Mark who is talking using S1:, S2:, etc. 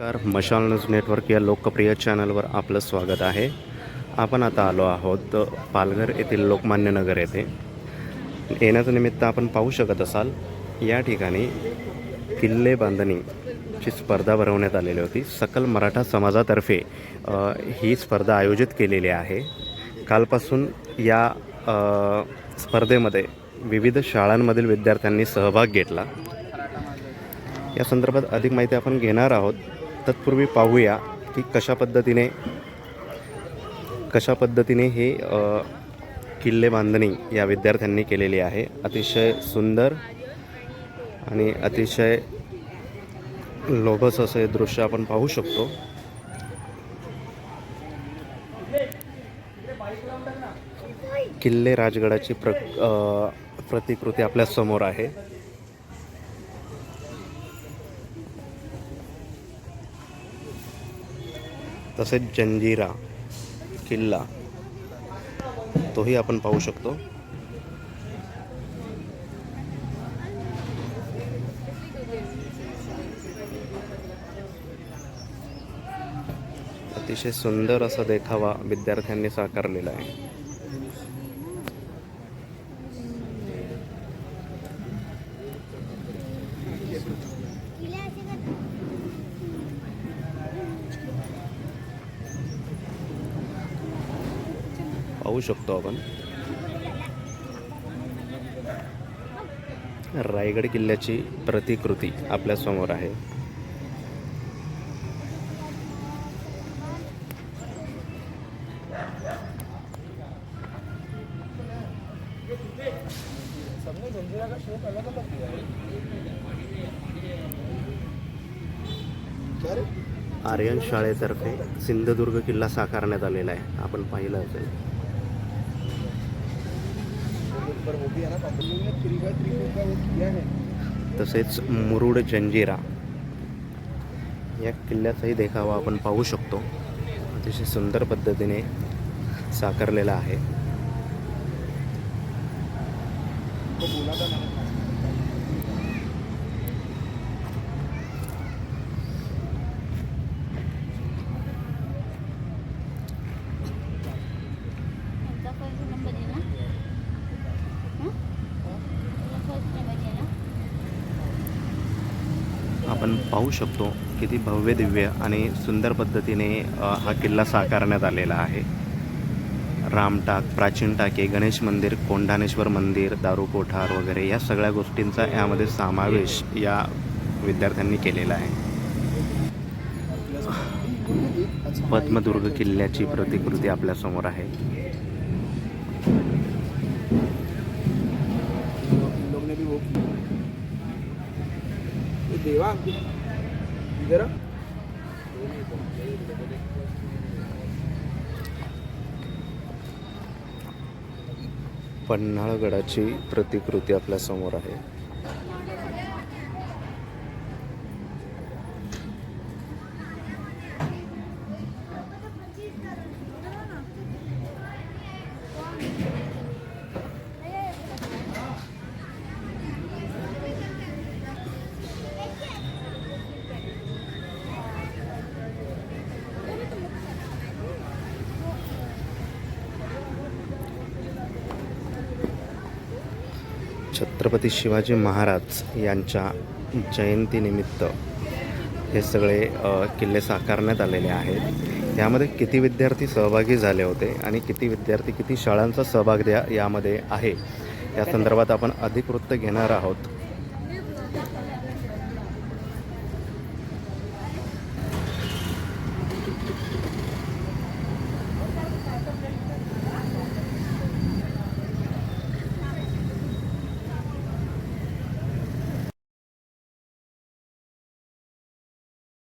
S1: नमस्कार मशाल news network या लोकप्रिय चॅनलवर आपलं स्वागत आहे. आपण आता आलो आहोत पालघर येथील लोकमान्य नगर येथे. येण्याचं निमित्त आपण पाहू शकत असाल या ठिकाणी किल्ले बांधणीची स्पर्धा भरवण्यात आलेली होती. सकल मराठा समाजातर्फे ही स्पर्धा आयोजित केलेली आहे. कालपासून या स्पर्धेमध्ये विविध शाळांमधील विद्यार्थ्यांनी सहभाग घेतला. या संदर्भात अधिक माहिती आपण घेणार आहोत. तत्पूर्वी पाहूया की कशा पद्धतीने कशा पद्धतीने हे किल्ले बांधणी या विद्यार्थ्यांनी केलेली आहे. अतिशय सुंदर आणि अतिशय लोभस असं हे दृश्य आपण पाहू शकतो. किल्ले राजगडाची प्र प्रतिकृती आपल्यासमोर आहे. तसेच जंजिरा किल्ला तोही आपण पाहू शकतो. अतिशय सुंदर असा देखावा विद्यार्थ्यांनी साकारलेला आहे. पाहू शकतो आपण. रायगड किल्ल्याची प्रतिकृती आपल्यासमोर आहे. आर्यन शाळेतर्फे सिंधुदुर्ग किल्ला साकारण्यात आलेला आहे. आपण पाहिलं असेल. तसेच मुरुड जंजिरा या किल्ल्याचाही देखावा आपण पाहू शकतो. अतिशय सुंदर पद्धतीने साकारलेला आहे. आपण पाहू शकतो किती भव्य दिव्य आणि सुंदर पद्धतीने हा किल्ला साकारण्यात आलेला आहे. रामटाक प्राचीन टाके गणेश मंदिर कोंढाणेश्वर मंदिर दारू कोठार वगैरे या सगळ्या गोष्टींचा यामध्ये समावेश या विद्यार्थ्यांनी केलेला आहे. पद्मदुर्ग किल्ल्याची प्रतिकृती आपल्यासमोर आहे.
S2: ये
S1: पन्हाळगडाची प्रतिकृती आपल्यासमोर आहे. छत्रपती शिवाजी महाराज यांच्या जयंतीनिमित्त हे सगळे किल्ले साकारण्यात आलेले आहेत. यामध्ये किती विद्यार्थी सहभागी झाले होते आणि किती विद्यार्थी किती शाळांचा सहभाग द्या यामध्ये आहे. या संदर्भात आपण अधिक वृत्त घेणार आहोत.